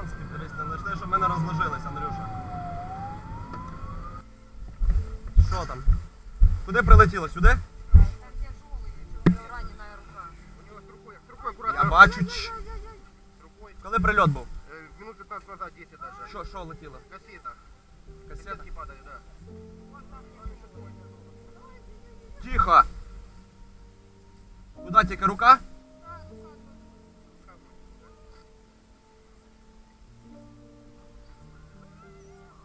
шампанське, дивись, не те, що ми не розложились, Андрюша. Що там? Куди прилетіло? Сюди? Я бачу. Коли прильот був? Минут 15 назад, 10 даже. Що, що летіло? Кассета. Касета? Кассетки падали, да. Тихо! Куда тільки рука?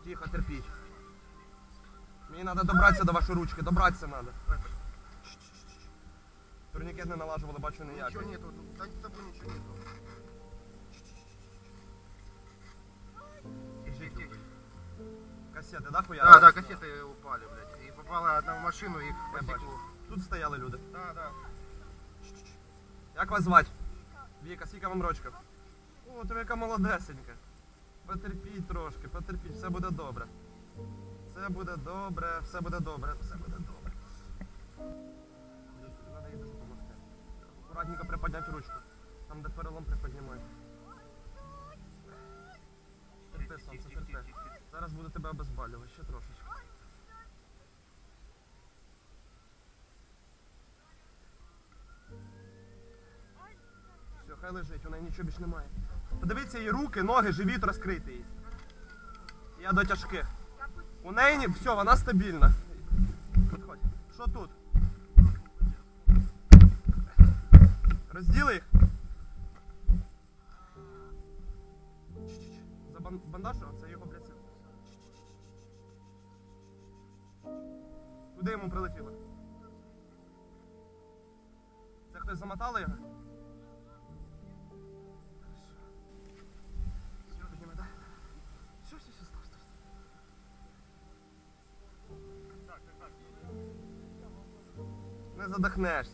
Тихо, терпіть. Мені треба добратися до вашої ручки, добратися треба. Турнікет не налажували, бачу ніякий. Ничего нету, тут с тобой ничего нету. Тихо, тихо. Касети, да, хуя? Да, да, кассеты упали, блядь. И попала одна в машину и по Я бачу. стеклу. Тут стояли люди. Да, да. Як вас звати? Віка, скільки вам рочків? О, ти яка молодесенька. Потерпіть трошки, потерпіть, все буде добре. Все буде добре, все буде добре, все буде добре. Надо їй ручку. Там, де перелом приподнімай. Терпи, сонце, терпи. Зараз буду тебе обезболювати, ще трошечки. Все, хай лежить, у неї нічого більш немає. Подивіться її руки, ноги, живіт розкритий. Я до тяжких. У неї все, вона стабільна. Що тут? Розділи їх. За бан- бандаж, це його прицел. Куди йому прилетіло? Це хтось замотали його? Не задохнешся.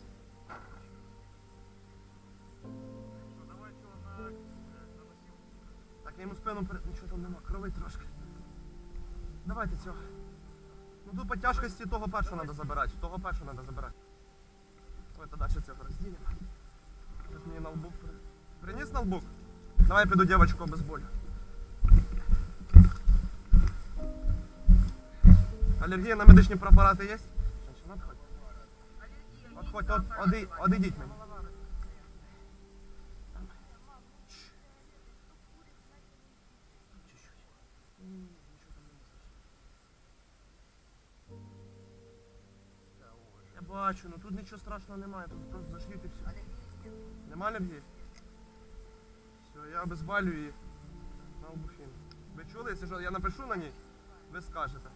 Так, я йому спину перед... Нічого там нема, крови трошки. Давайте цього. Ну тут по тяжкості того першого треба забирати. Того першого треба забирати. Ой, тоді ще цього розділимо. Зараз мені ноутбук при... Приніс ноутбук? Давай я піду дівчинку без болю. Алергія на медичні препарати є? Женщина, Отходь, от, оди, одійдіть мені. Я бачу, ну тут нічого страшного немає, тут просто зашли і все. Нема алергії? Все, я обезболю її на обухін. Ви чули, якщо що, я напишу на ній, ви скажете.